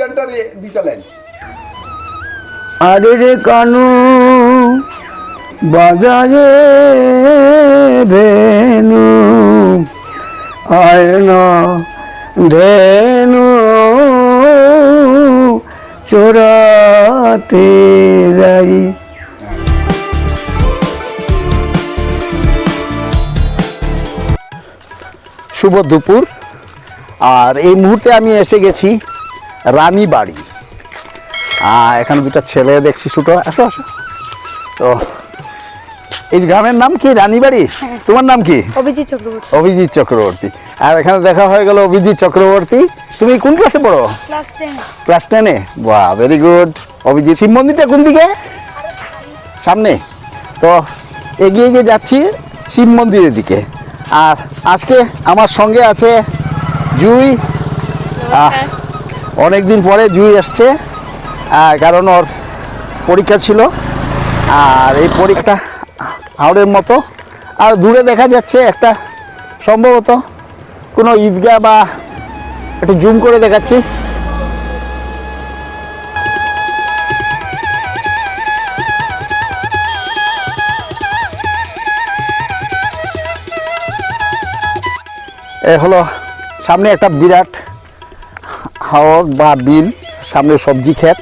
গানটার দুইটা লাইন। আরে রে কানু বাজারে ভেনু আয় না ধেনু চোরাতে যাই। শুভ দুপুর। আর এই মুহূর্তে আমি এসে গেছি রানীবাড়ি আর এখানে দুটা ছেলে দেখছি ছোটো। আসো আসো। তো এই গ্রামের নাম কি? রানীবাড়ি তোমার নাম কি? অভিজিৎ চক্রবর্তী। অভিজিৎ চক্রবর্তী। আর এখানে দেখা হয়ে গেল অভিজিৎ চক্রবর্তী। তুমি কোন ক্লাসে পড়ো? Class ten. ক্লাস টেনে বাহ ভেরি গুড অভিজিৎ শিব মন্দিরটা কোন দিকে? সামনে। তো এগিয়ে গিয়ে যাচ্ছি শিব মন্দিরের দিকে। আর আজকে আমার সঙ্গে আছে জুই। অনেক দিন পরে জুই আসছে কারণ ওর পরীক্ষা ছিল। আর এই পরীক্ষাটা হাওড়ের মতো। আর দূরে দেখা যাচ্ছে একটা, সম্ভবত কোনো ঈদগাহ বা একটু জুম করে দেখাচ্ছি। এ হলো সামনে একটা বিরাট হাওর বা বিল সামনে সবজি ক্ষেত,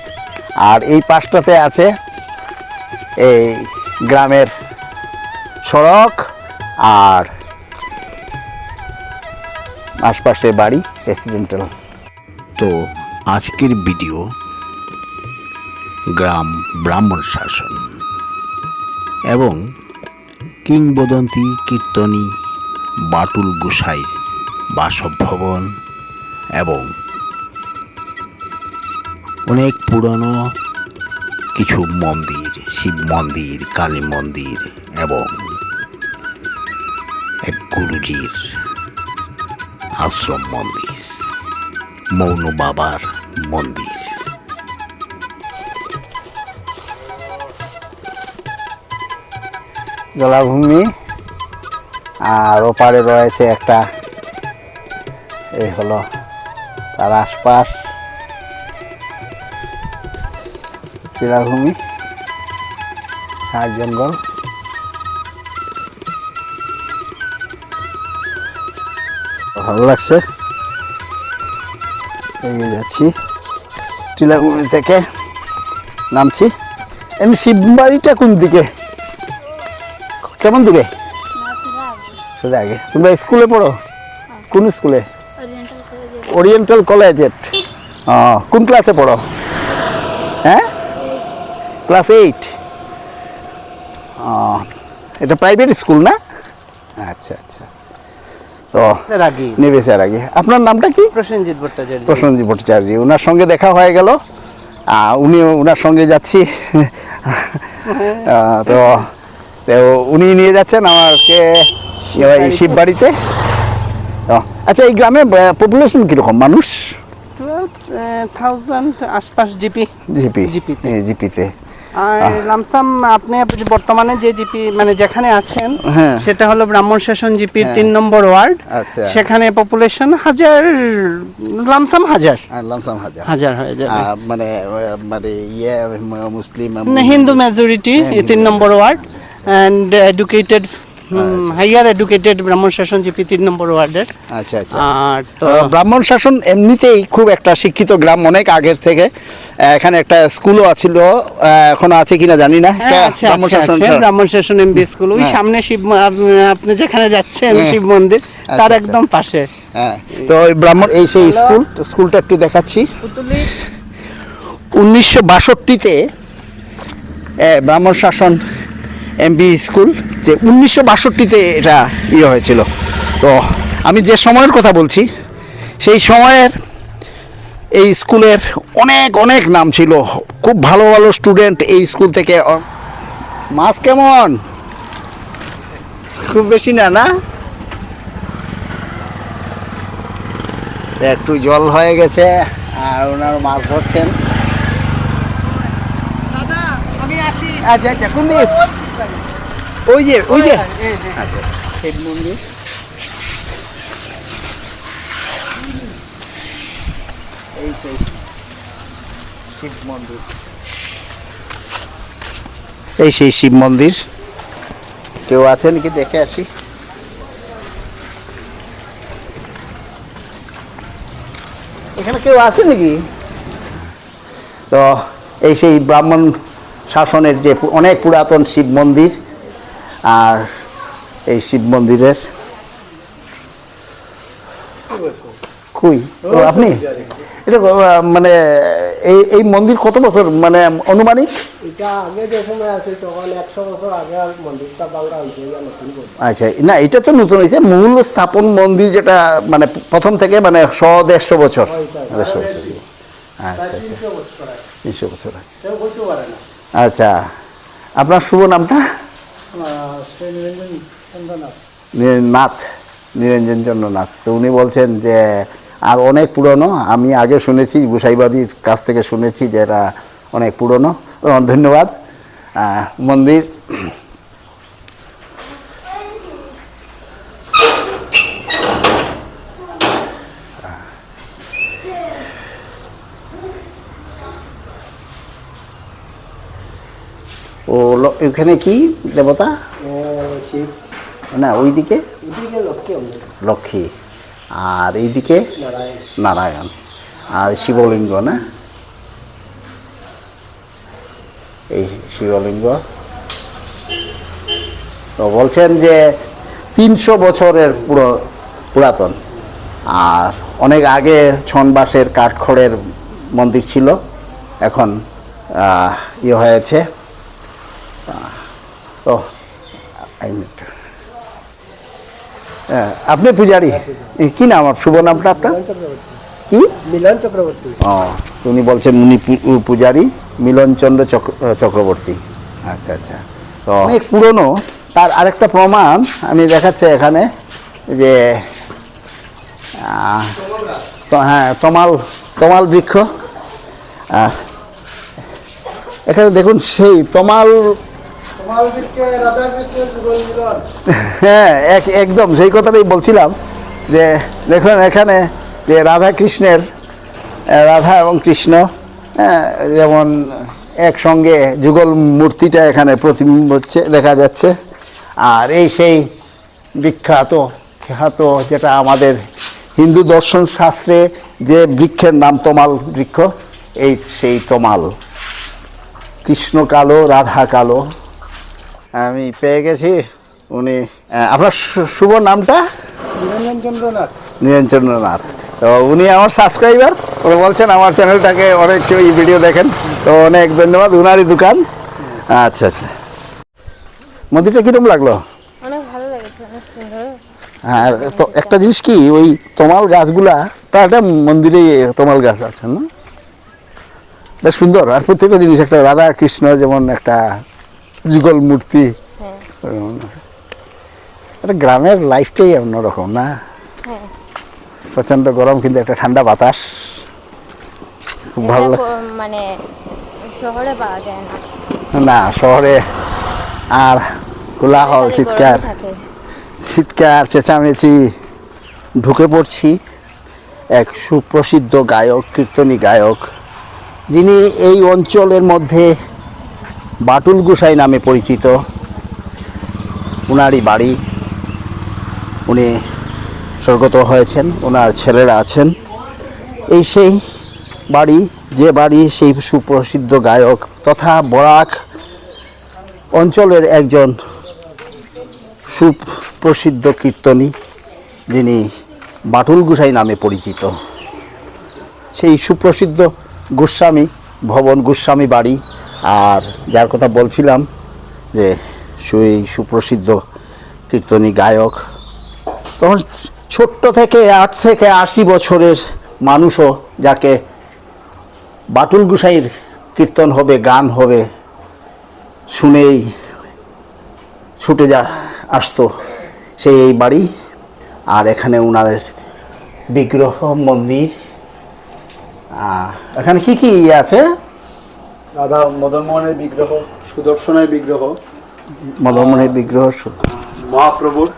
আর এই পাশটাতে আছে এই গ্রামের সড়ক আর আশপাশে বাড়ি রেসিডেন্টাল তো আজকের ভিডিও গ্রাম ব্রাহ্মণ শাসন এবং কিংবদন্তি, কীর্তনী, বাটুল গোসাইর বাসভবন এবং অনেক পুরনো কিছু মন্দির, শিব মন্দির, কালী মন্দির এবং এক গুরুজির আশ্রম মন্দির, মৌন বাবার মন্দির। জলাভূমি, আর ওপারে রয়েছে একটা এই হলো তার আশপাশ। জলাভূমি আর জঙ্গল ভালো লাগছে। এগিয়ে যাচ্ছি। টিলাভূমি থেকে নামছি। এমনি শিববাড়িটা কোন দিকে? কেমন দিকে? সেটা আগে। তোমরা স্কুলে পড়ো? কোন স্কুলে? ওরিয়েন্টাল কলেজেট কোন ক্লাসে পড়ো? হ্যাঁ? ক্লাস এইট এটা প্রাইভেট স্কুল না? আচ্ছা আচ্ছা। তো নেবে স্যার আগে। আপনার নামটা কি? প্রসেনজিৎ ভট্টাচার্য। প্রসেনজি ভট্টাচার্য। ওনার সঙ্গে দেখা হয়ে গেল। উনিও ওনার সঙ্গে যাচ্ছি। তো উনি নিয়ে যাচ্ছেন আমাকে এবার এই শিববাড়িতে তো, আচ্ছা এই গ্রামে পপুলেশন কীরকম? মানুষ? থাউজেন্ড আশপাশ জিপি জিপি জিপিতে। জিপিতে আর লামসাম আপনি বর্তমানে যে জিপি মানে যেখানে আছেন হ্যাঁ। সেটা হলো ব্রাহ্মণ শাসন জিপির তিন নম্বর ওয়ার্ড। আচ্ছা। সেখানে পপুলেশন হাজার লামসাম হাজার। লামসাম হাজার। হাজার হয়ে যাবে। মানে মানে ইয়ে মুসলিম না, হিন্দু মেজরিটি তিন নম্বর ward. And educated higher educated ব্রাহ্মণ শাসন জিপি তিন নম্বর ওয়ার্ডের। আচ্ছা আচ্ছা। আর তো ব্রাহ্মণ শাসন এমনিতেই খুব একটা শিক্ষিত গ্রাম অনেক আগের থেকে। এখানে একটা স্কুলও আছিল আহ, এখনও আছে কিনা জানি না। হ্যাঁ, ব্রাহ্মণ শাসন এমবি স্কুল ওই হ্যাঁ। সামনে শিব আপ- আপনি যেখানে যাচ্ছেন হ্যাঁ। শিব মন্দির তার আচ্ছা। একদম পাশে। হ্যাঁ তো ওই ব্রাহ্মণ এই সেই স্কুল তো স্কুলটা একটু দেখাচ্ছি। উনিশশো বাষট্টিতে ব্রাহ্মণ শাসন এমবি স্কুল যে উনিশশো বাষট্টিতে এটা ইয়ে হয়েছিল। তো আমি যে সময়ের কথা বলছি, সেই সময়ের এই স্কুলের অনেক অনেক নাম ছিল। খুব ভালো ভালো স্টুডেন্ট এই স্কুল থেকে মাছ কেমন? খুব বেশি না না? একটু জল হয়ে গেছে, আর ওনার মাছ ধরছেন। আচ্ছা আচ্ছা কোন দিকে ওই যে ওই যে। শিব মন্দির এই সেই শিব মন্দির। এই সেই শিব মন্দির। কেউ আছে নাকি দেখে আসি। এখানে কেউ আছে নাকি? তো এই সেই ব্রাহ্মণ শাসনের যে অনেক পুরাতন শিব মন্দির আর এই শিব মন্দিরের। কুই? আপনি? এটা মানে এই এই মন্দির কত বছর মানে অনুমানিক আচ্ছা না এটা তো নতুন হয়েছে মূল স্থাপন মন্দির যেটা মানে প্রথম থেকে মানে শ দেড়শো বছর। দেড়শো বছর। আচ্ছা আচ্ছা। তিনশো বছর আচ্ছা আপনার শুভ নামটা? নাথ নিরঞ্জন চন্দ্রনাথ। চন্দ্র নাথ তো উনি বলছেন যে আর অনেক পুরনো আমি আগে শুনেছি গুসাইবাদীর কাছ থেকে শুনেছি যে এটা অনেক পুরনো। ধন্যবাদ। মন্দির এখানে কি দেবতা? না, ওইদিকে? লক্ষ্মী। আর এইদিকে? নারায়ণ। আর শিবলিঙ্গ, না? এই শিবলিঙ্গ। তো বলছেন যে তিনশো বছরের পুরো পুরাতন। আর অনেক আগে ছনবাসের কাঠখড়ের মন্দির ছিল। এখন ইয়ে হয়েছে। তো হ্যাঁ, আপনি পূজারি? কি নাম শুভ নামটা আপনার? কি? মিলন চক্রবর্তী। ও উনি বলছেন উনি পূজারি মিলনচন্দ্র চক্র- চক্রবর্তী। আচ্ছা আচ্ছা। তো অনেক পুরনো তার আরেকটা প্রমাণ আমি দেখাচ্ছি এখানে যে হ্যাঁ তমাল তমাল বৃক্ষ। এখানে দেখুন সেই তমাল হ্যাঁ এক একদম সেই কথাটাই বলছিলাম যে দেখুন এখানে যে রাধা কৃষ্ণের রাধা এবং কৃষ্ণ হ্যাঁ, যেমন একসঙ্গে যুগল মূর্তিটা এখানে প্রতিবিম্ব হচ্ছে দেখা যাচ্ছে। আর এই সেই বিখ্যাত খ্যাত যেটা আমাদের হিন্দু দর্শন শাস্ত্রে যে বৃক্ষের নাম তমাল বৃক্ষ এই সেই তমাল। কৃষ্ণ কালো রাধা কালো। আমি পেয়ে গেছি। উনি আপনার শুভ নামটা? নিরঞ্জন চন্দ্রনাথ। তো উনি আমার সাবস্ক্রাইবার উনি বলছেন আমার চ্যানেলটাকে অনেক এই ভিডিও দেখেন। তো অনেক ধন্যবাদ উনারই দোকান। আচ্ছা আচ্ছা। মন্দিরটা কীরকম লাগল? অনেক ভালো লেগেছে অনেক সুন্দর। হ্যাঁ তো একটা জিনিস কি ওই তমাল গাছগুলা তা একটা মন্দিরে তমাল গাছ আছে না? বেশ সুন্দর। আর প্রত্যেকটা জিনিস একটা রাধা কৃষ্ণ যেমন একটা যুগল মূর্তি। হ্যাঁ। গ্রামের লাইফটাই অন্যরকম না। হ্যাঁ। প্রচণ্ড গরম কিন্তু একটা ঠান্ডা বাতাস। খুব ভালো লাগছে। মানে শহরে পাওয়া যায় না। না শহরে আর কোলাহল চিৎকার। চিৎকার চেঁচামেচি। ঢুকে পড়ছি এক সুপ্রসিদ্ধ গায়ক কীর্তনী গায়ক যিনি এই অঞ্চলের মধ্যে বাটুল গোসাই নামে পরিচিত। উনারই বাড়ি। উনি স্বর্গত হয়েছেন ওনার ছেলেরা আছেন। এই সেই বাড়ি, যে বাড়ি সেই সুপ্রসিদ্ধ গায়ক তথা বরাক অঞ্চলের একজন সুপ্রসিদ্ধ কীর্তনী, যিনি বাটুল গোসাই নামে পরিচিত। সেই সুপ্রসিদ্ধ গোস্বামী, ভবন গোস্বামী বাড়ি। আর যার কথা বলছিলাম যে সেই সুপ্রসিদ্ধ কীর্তনী গায়ক, তখন ছোট্ট থেকে আট থেকে আশি বছরের মানুষও যাকে বাটুল গোসাইয়ের কীর্তন হবে, গান হবে, শুনেই ছুটে যা আসতো সেই এই বাড়ি। আর এখানে ওনাদের বিগ্রহ, মন্দির এখানে কি কি ইয়ে আছে? রাধা মদনমোহনের বিগ্রহ সুদর্শনের বিগ্রহ। মদনমোহনের বিগ্রহ মহাপ্রভুর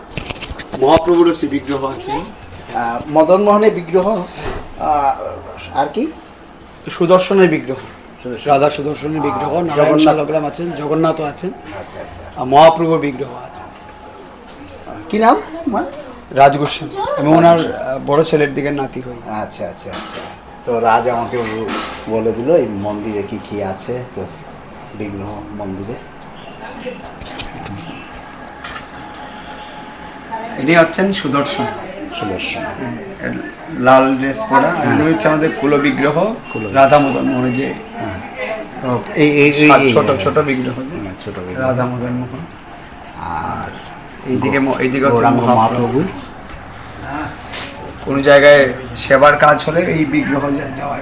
মহাপ্রভুরও শ্রী বিগ্রহ আছে। মদনমোহনের বিগ্রহ আর কি? সুদর্শনের বিগ্রহ। রাধা সুদর্শনের বিগ্রহ নারায়ণ জগন্নাথ। শালগ্রাম আছেন জগন্নাথও আছেন। আর মহাপ্রভুর বিগ্রহ আছে। কি নাম? মা? রাজগোস্বামী। এবং ওনার বড় ছেলের দিকে নাতি হই। আচ্ছা আচ্ছা আচ্ছা। তো রাজ আমাকে বলে দিল এই মন্দিরে কি কি আছে? বিগ্রহ মন্দিরে। ইনি হচ্ছেন সুদর্শন। সুদর্শন। লাল ড্রেস পরা ইনি হচ্ছে আমাদের কুল বিগ্রহ রাধা মদন মোহন যে এই এই ছোট ছোট বিগ্রহ হ্যাঁ, ছোট বিগ্রহ। রাধা মদন মোহন। আর এইদিকে এইদিকে হচ্ছে মহাপ্রভু। কোনো জায়গায় সেবার কাজ হলে এই বিগ্রহ যাওয়া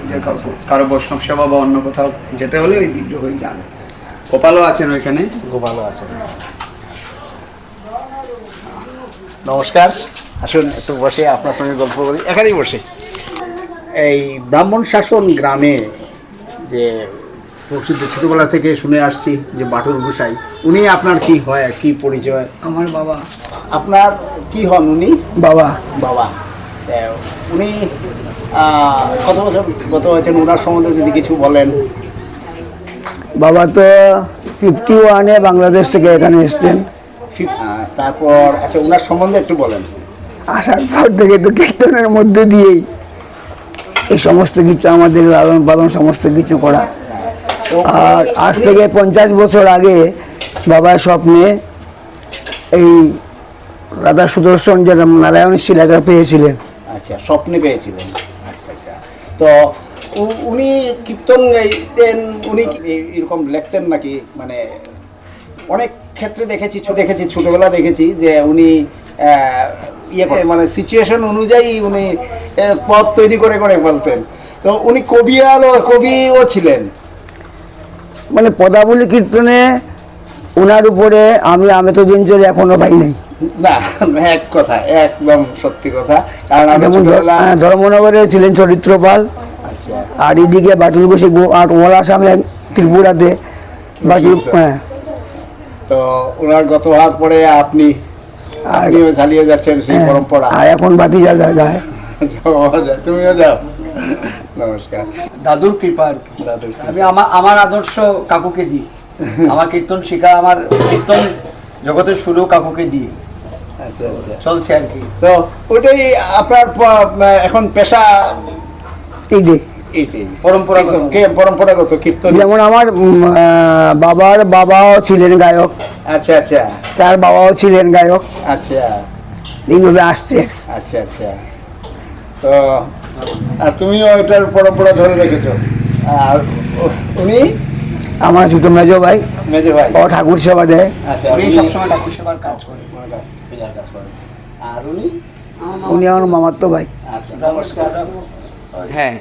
কারও বৈষ্ণব সেবা বা অন্য কোথাও যেতে হলে ওই বিগ্রহই যান। গোপালও আছেন ওইখানে? গোপালও আছেন নমস্কার। আসুন একটু বসে আপনার সঙ্গে গল্প করি। এখানেই বসে। এই ব্রাহ্মণ শাসন গ্রামে যে প্রসিদ্ধ ছোটবেলা থেকে শুনে আসছি যে বাটুল গোসাই উনি আপনার কি হয় কি পরিচয়? আমার বাবা। আপনার কি হন উনি? বাবা। বাবা। উনি কত বছর গত হয়েছেন? ওনার সম্বন্ধে যদি কিছু বলেন। বাবা তো ফিফটি ওয়ানে বাংলাদেশ থেকে এখানে এসছেন। তারপর আচ্ছা ওনার সম্বন্ধে একটু বলেন। আসার পর থেকে তো কীর্তনের মধ্যে দিয়েই এই সমস্ত কিছু আমাদের লালন পালন সমস্ত কিছু করা। আর আজ থেকে পঞ্চাশ বছর আগে বাবার স্বপ্নে এই রাধা সুদর্শন যে নারায়ণ শিলাটা পেয়েছিলেন। আচ্ছা স্বপ্নে পেয়েছিলেন। আচ্ছা আচ্ছা। তো উনি কীর্তন গাইতেন, উনি এরকম লিখতেন নাকি? মানে অনেক ক্ষেত্রে দেখেছি দেখেছি, ছোটবেলা দেখেছি যে উনি ইয়ে মানে সিচুয়েশন অনুযায়ী উনি পথ তৈরি করে করে বলতেন তো উনি কবিয়ালও কবিও ছিলেন। মানে পদাবলী কীর্তনে ওনার উপরে আমি আমি তো দিন চলে এখনও পাই নাই। না এক কথা একদম সত্যি কথা। কারণ আমি ধর্মনগরে ছিলেন চরিত্রপাল। আচ্ছা। আর এদিকে বাটুল গোসে আর ওলা সামনে ত্রিপুরাতে। বাকি হ্যাঁ। তো ওনার গত হওয়ার পরে আপনি আপনিও চালিয়ে যাচ্ছেন সেই হ্যাঁ, পরম্পরা। এখন বাতি যা যা গায় যাও, যাও, তুমিও যাও। নমস্কার। দাদুর কৃপা আর কি। দাদুর কৃপা। আমি আমার আমার আদর্শ কাকুকে দিই। আমার কীর্তন শেখা আমার কীর্তন জগতের শুরু কাকুকে দিয়ে। আচ্ছা আচ্ছা। চলছে আর কি। তো ওইটাই আপনার এখন পেশা? পরম্পরাগত। কীর্তন, কে পরম্পরাগত কীর্তন? যেমন আমার বাবার বাবাও ছিলেন গায়ক। আচ্ছা আচ্ছা। তার বাবাও ছিলেন গায়ক। আচ্ছা। এইভাবে আসছে। আচ্ছা আচ্ছা। তো আর তুমিও এটার পরম্পরা ধরে রেখেছো। আর উনি? আমার ছোট মেজ ভাই। মেজে ভাই। ও ঠাকুর সেবা দেয়। আচ্ছা উনি সবসময় ঠাকুর সেবার কাজ করে পূজার কাজ করেন। আর উনি? উনি আমার মামাতো ভাই। আচ্ছা নমস্কার। হ্যাঁ।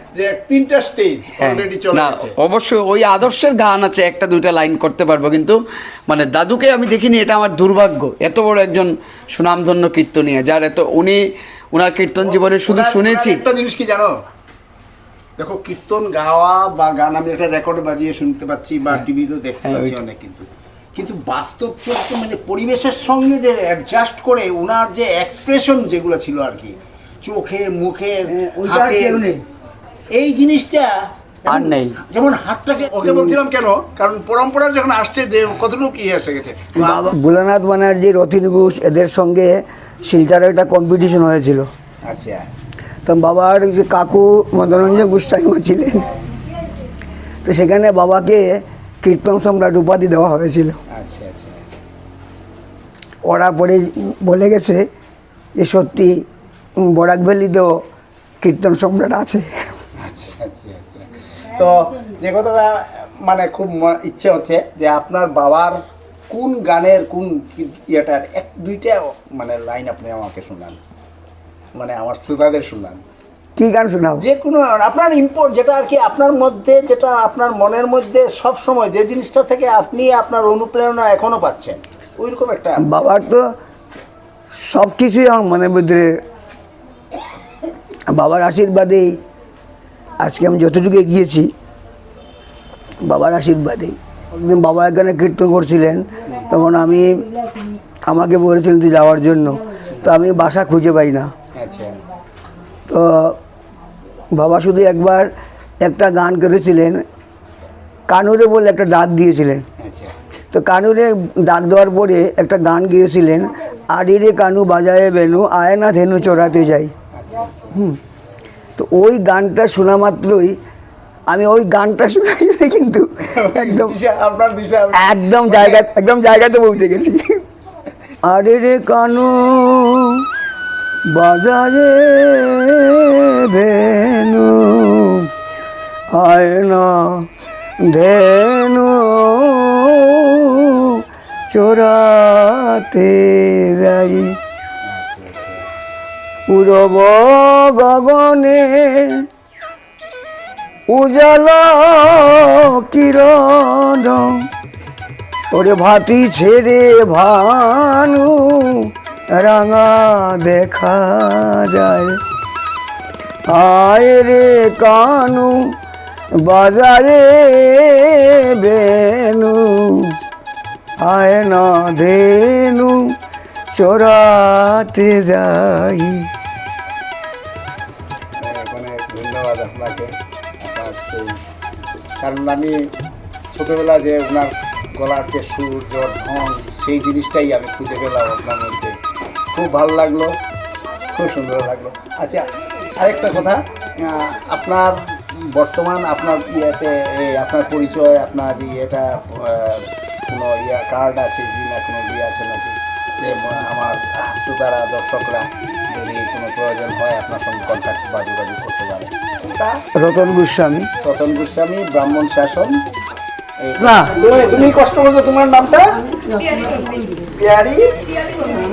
তিনটা স্টেজ অলরেডি চলে না গেছে। অবশ্যই ওই আদর্শের গান আছে একটা দুইটা লাইন করতে পারব কিন্তু মানে দাদুকে আমি দেখিনি এটা আমার দুর্ভাগ্য। এত বড় একজন সুনামধন্য কীর্তনীয় যার এত উনি ওনার কীর্তন জীবনে শুধু শুনেছি। একটা জিনিস কি জানো? দেখো কীর্তন গাওয়া বা গান আমি একটা রেকর্ড বাজিয়ে শুনতে পাচ্ছি বা টিভিতে দেখতে হ্যাঁ, পাচ্ছি অনেক কিন্তু। কিন্তু বাস্তব চরিত্র মানে পরিবেশের সঙ্গে যে অ্যাডজাস্ট করে ওনার যে এক্সপ্রেশন যেগুলো ছিল আর কি চোখে মুখে হ্যাঁ। এই জিনিসটা আর নেই। যেমন হাতটাকে ওকে বলছিলাম কেন? কারণ পরম্পরা যখন আসছে যে কতটুকু ইয়ে এসে গেছে ভোলানাথ ব্যানার্জি রথিন ঘোষ এদের সঙ্গে শিলচরে একটা কম্পিটিশন হয়েছিল। আচ্ছা। তো বাবার যে কাকু মদনরঞ্জন গোস্বামী ছিলেন তো সেখানে বাবাকে কীর্তন সম্রাট উপাধি দেওয়া হয়েছিল। আচ্ছা আচ্ছা। ওরা পরে বলে গেছে যে সত্যি উম, বরাক ভ্যালিতেও কীর্তন সম্রাট আছে। আচ্ছা তো যে কথাটা মানে খুব ইচ্ছে হচ্ছে যে আপনার বাবার কোন গানের কোন ইয়েটার এক দুইটা মানে লাইন আপনি আমাকে শোনান। মানে আমার শ্রোতাদের শোনান কি গান শোনাও? যে কোনো আপনার ইম্পোর্ট যেটা আর কি আপনার মধ্যে যেটা আপনার মনের মধ্যে সব সময় যে জিনিসটা থেকে আপনি আপনার অনুপ্রেরণা এখনও পাচ্ছেন ওইরকম একটা বাবার তো সব কিছুই আমার মনের মধ্যে। বাবার আশীর্বাদেই আজকে আমি যতটুকু গিয়েছি বাবার আশীর্বাদেই একদিন বাবা এখানে কীর্তন করছিলেন তখন আমি আমাকে বলেছিলেন তুই যাওয়ার জন্য। তো আমি বাসা খুঁজে পাই না। বাবা শুধু একবার একটা গান করেছিলেন কানুরে বলে একটা ডাক দিয়েছিলেন। আচ্ছা। তো কানুরে ডাক দেওয়ার পরে একটা গান গিয়েছিলেন আড়িরে কানু বাজায়ে বেনু আয় না ধেনু চড়াতে যাই। হুম। তো ওই গানটা শোনা মাত্রই আমি ওই গানটা শোনাই শুনে কিন্তু একদম একদম জায়গা একদম জায়গাতে পৌঁছে গেছি। আরে রে কানু বাজারে বেনু আয়না ধেনু চোরাতে যাই। উড়ব গগনে উজালা কিরণ ওরে ভাতি ছেড়ে ভানু রাঙা দেখা যায়। আয় রে কানু বাজারে বেনু, আয় না ধেনু, চোরাতে যাই। অনেক ধন্যবাদ আপনাকে কারণ আমি ছোটোবেলা যে ওনার গলার যে সুর জট সেই জিনিসটাই আমি খুঁজে পেলাম আপনার মধ্যে। খুব ভালো লাগল খুব সুন্দর লাগল। আচ্ছা আরেকটা কথা আপনার বর্তমান আপনার ইয়েতে এই আপনার পরিচয় আপনার ইয়েটা কোনো ইয়া কার্ড আছে কি না কোনো ইয়ে আছে নাকি? যে আমার শ্রোতারা দর্শকরা যদি কোনো প্রয়োজন হয় আপনার সঙ্গে কন্ট্যাক্ট বা যোগাযোগ করতে পারে। রতন গোস্বামী। রতন গোস্বামী ব্রাহ্মণ শাসন। না। তুমি- তুমি কষ্ট করছ তোমার নামটা? পিয়ারি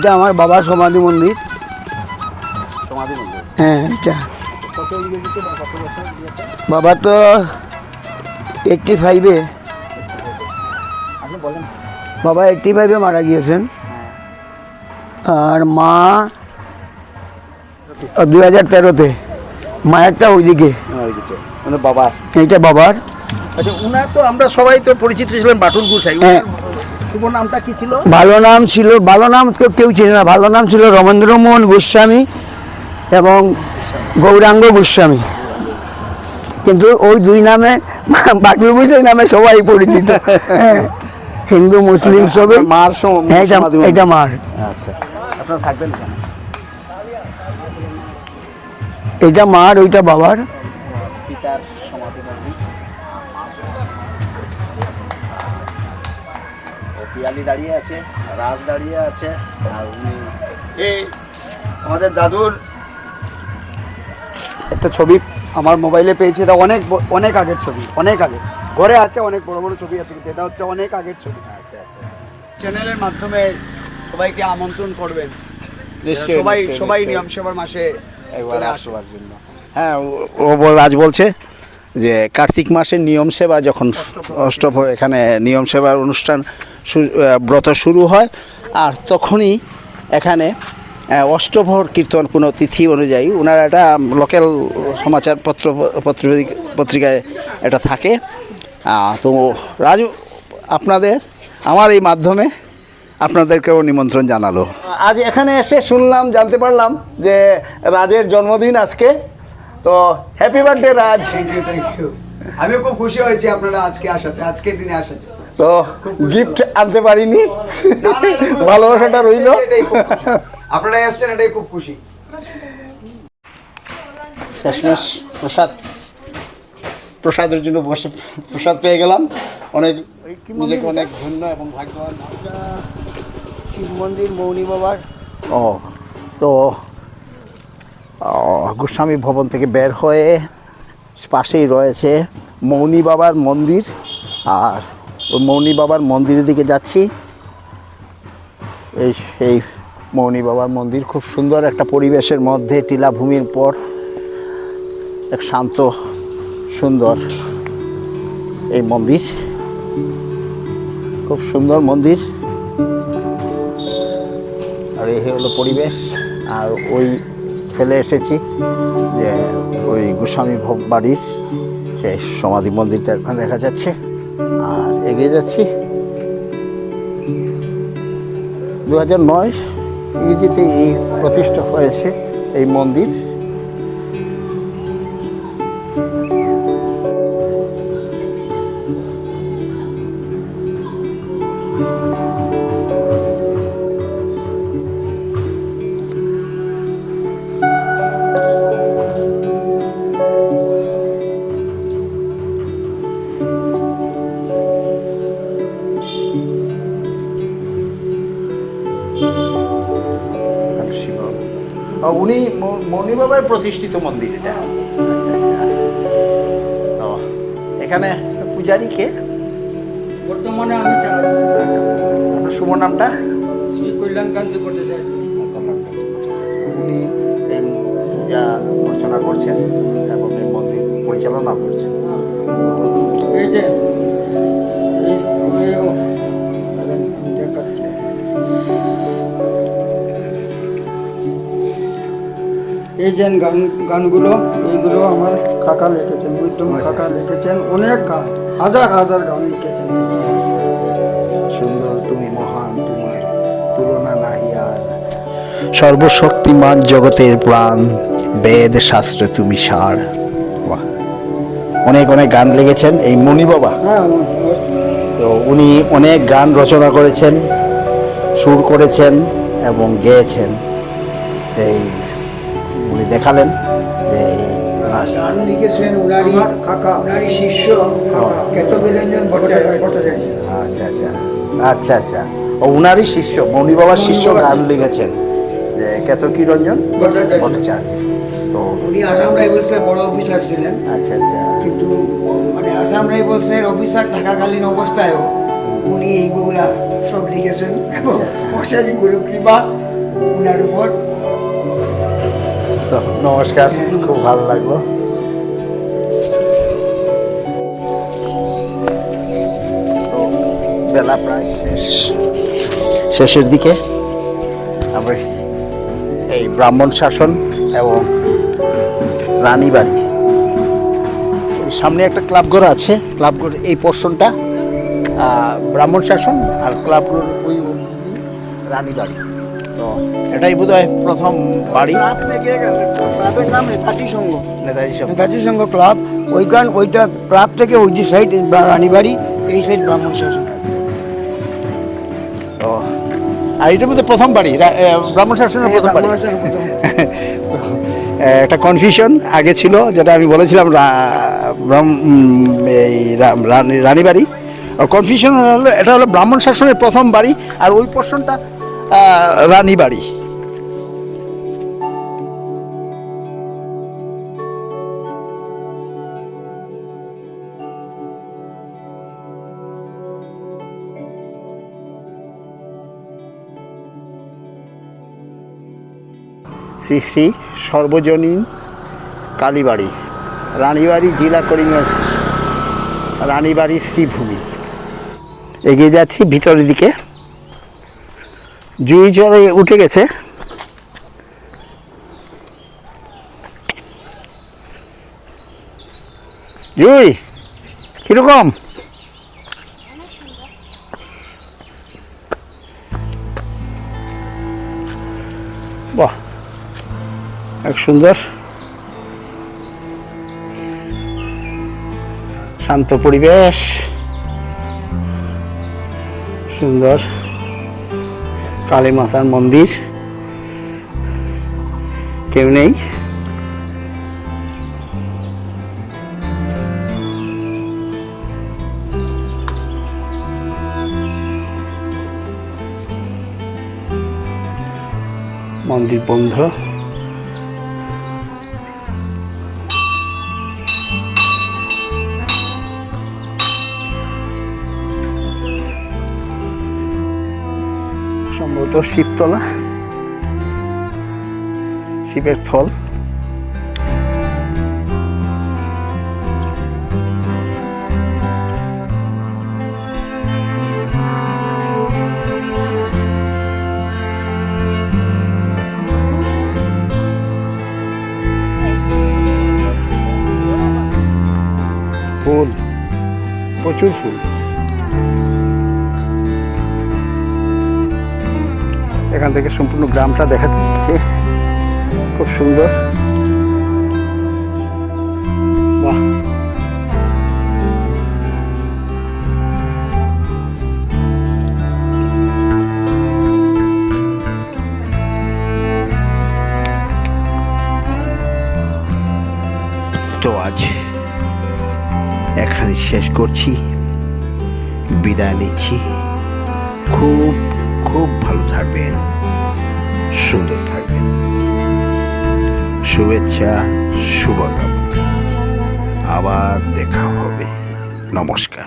ওইটা আমার বাবার সমাধি মন্দির। সমাধি মন্দির? হ্যাঁ এটা। বাবা তো এইটটি ফাইভে বাবা এইটটি ফাইভে মারা গিয়েছেন। আর মা দু হাজার তেরোতে। মায়েরটা ওইদিকে। ওইদিকে। মানে বাবার। এইটা বাবার। আচ্ছা উনার তো আমরা সবাই তো পরিচিত ছিলেন বাটুল গুসাই হ্যাঁ। শুভ নামটা কি ছিল? ভালো নাম ছিল ভালো নাম তো কেউ ছিল না। ভালো নাম ছিল রমেন্দ্রমোহন গোস্বামী এবং গৌরাঙ্গ গোস্বামী। কিন্তু ওই দুই নামে বাটুল গোস্বামী নামে সবাই পরিচিত। হ্যাঁ হিন্দু মুসলিম সবে। মার হ্যাঁ এটা মার। আচ্ছা আপনারা থাকবেন এটা মার ওইটা বাবার। পিতার পিয়ালি দাঁড়িয়ে আছে রাজ দাঁড়িয়ে আছে আর উনি এই আমাদের দাদুর একটা ছবি আমার মোবাইলে পেয়েছি এটা অনেক অনেক আগের ছবি অনেক আগে। ঘরে আছে অনেক বড় বড় ছবি আছে কিন্তু এটা হচ্ছে অনেক আগের ছবি। আচ্ছা আচ্ছা চ্যানেলের মাধ্যমে সবাইকে আমন্ত্রণ করবেন। নিশ্চয়ই, সবাই সবাই। নিয়ম সেবার মাসে একবার আসবার জন্য। হ্যাঁ ও- ও বল- রাজ বলছে? যে কার্তিক মাসের নিয়ম সেবা যখন অষ্টভ এখানে নিয়ম সেবার অনুষ্ঠান ব্রত শুরু হয়, আর তখনই এখানে অষ্টভর কীর্তন কোনো তিথি অনুযায়ী ওনারা একটা লোকাল সমাচারপত্র পত্র- পত্রিকায় এটা থাকে। তো রাজু, আপনাদের, আমার এই মাধ্যমে আপনাদেরকেও নিমন্ত্রণ জানালো। আজ এখানে এসে শুনলাম, জানতে পারলাম যে রাজের জন্মদিন আজকে। তো happy birthday Raj thank you thank you আমিও খুব খুশি হয়েছি আপনারা আজকে আসাতে আজকের দিনে আসাতে। তো গিফট আনতে পারিনি। ভালোবাসাটা রইল। আপনারা আসছেন এটাই খুব খুশি। শেষমেশ প্রসাদ। প্রসাদের জন্য বসে প্রসাদ পেয়ে গেলাম। অনেক নিজেকে অনেক ধন্য এবং ভাগ্যবান। শিব মন্দির মৌনি বাবার। ও তো গোস্বামী ভবন থেকে বের হয়ে পাশেই রয়েছে মৌনি বাবার মন্দির। আর ওই মৌনি বাবার মন্দিরের দিকে যাচ্ছি। এই সেই মৌনি বাবার মন্দির খুব সুন্দর একটা পরিবেশের মধ্যে টিলাভূমির পর এক শান্ত, সুন্দর এই মন্দির। খুব সুন্দর মন্দির। আর এই হলো পরিবেশ। আর ওই ফেলে এসেছি যে ওই গোস্বামী ভোগ বাড়ির সেই সমাধি মন্দিরটা এখানে দেখা যাচ্ছে। আর এগিয়ে যাচ্ছি। দু হাজার নয় ইংরেজিতে এই প্রতিষ্ঠা হয়েছে এই মন্দির। প্রতিষ্ঠিত মন্দির এটা আচ্ছা আচ্ছা। তো এখানে পূজারীকে বর্তমানে আমি আচ্ছা, আপনার শুভ নামটা? কল্যাণকান্তি উনি এই পূজা অর্চনা করছেন এবং এই মন্দির পরিচালনা করছেন। এই যে এই যে গান গানগুলো এইগুলো আমার কাকা লিখেছেন বুদ্ধম কাকা লিখেছেন অনেক গান হাজার হাজার গান লিখেছেন সুন্দর তুমি মহান তোমার তুলনা নাই আর। সর্বশক্তিমান জগতের প্রাণ বেদ শাস্ত্রে তুমি সার। অনেক অনেক গান লিখেছেন এই মণি বাবা। হ্যাঁ তো উনি অনেক গান রচনা করেছেন সুর করেছেন এবং গেয়েছেন। এই দেখালেন যে লিখেছেন উনারি কাকা উনারি শিষ্য কেতকীরঞ্জন ভট্টাচার্য আচ্ছা আচ্ছা। আচ্ছা আচ্ছা। ও উনারই শিষ্য মণি বাবার শিষ্য গান লিখেছেন যে ভট্টাচার্য। ভট্টাচার্য। তো উনি আসাম রাইফেলসের বড় অফিসার ছিলেন। আচ্ছা আচ্ছা। কিন্তু মানে আসাম রাইফেলসের অফিসার থাকাকালীন অবস্থায়ও উনি এইগুলা সব লিখেছেন। এবং অসাধি গুরু কৃপা উনার উপর তো, নমস্কার, খুব ভালো লাগল। বেলা প্রায় শেষ। শেষের দিকে আমরা এই ব্রাহ্মণ শাসন এবং রানীবাড়ি সামনে একটা ক্লাবঘর আছে, ক্লাবঘর এই পোর্শনটা ব্রাহ্মণ শাসন আর ক্লাবঘর ওই রানীবাড়ি তো এটাই বোধ হয় প্রথম বাড়ি। ক্লাবের নাম নেতাজি সংঘ। নেতাজি সব নেতাজি সংঘ ক্লাব ওইখান ওইটা ক্লাব থেকে ওই যে সাইড রানীবাড়ি এই সাইড ব্রাহ্মণ শাসন তো আর এটা বোধহয় প্রথম বাড়ি ব্রাহ্মণ শাসনের প্রথম বাড়ি। একটা কনফিউশন আগে ছিল যেটা আমি বলেছিলাম এই রানীবাড়ি। কনফিউশন হলো এটা হলো ব্রাহ্মণ শাসনের প্রথম বাড়ি আর ওই পোর্শনটা রানীবাড়ি শ্রী শ্রী সর্বজনীন কালীবাড়ি রানীবাড়ি জেলা করিমগঞ্জ রানীবাড়ি শ্রীভূমি। এগিয়ে যাচ্ছি ভিতরের দিকে। জুই জলে উঠে গেছে। জুই কীরকম? বাহ এক সুন্দর। শান্ত পরিবেশ। সুন্দর। কালী মাতার মন্দির। কেউ নেই? মন্দির বন্ধ। সম্ভবত শিবতলা শিবের থল ফুল। প্রচুর ফুল। এখান থেকে সম্পূর্ণ গ্রামটা দেখা যাচ্ছে। খুব সুন্দর। তো আজ এখানে শেষ করছি। বিদায় নিচ্ছি। খুব খুব ভালো থাকবেন সুন্দর থাকবেন। শুভেচ্ছা শুভকামনা। আবার দেখা হবে। নমস্কার।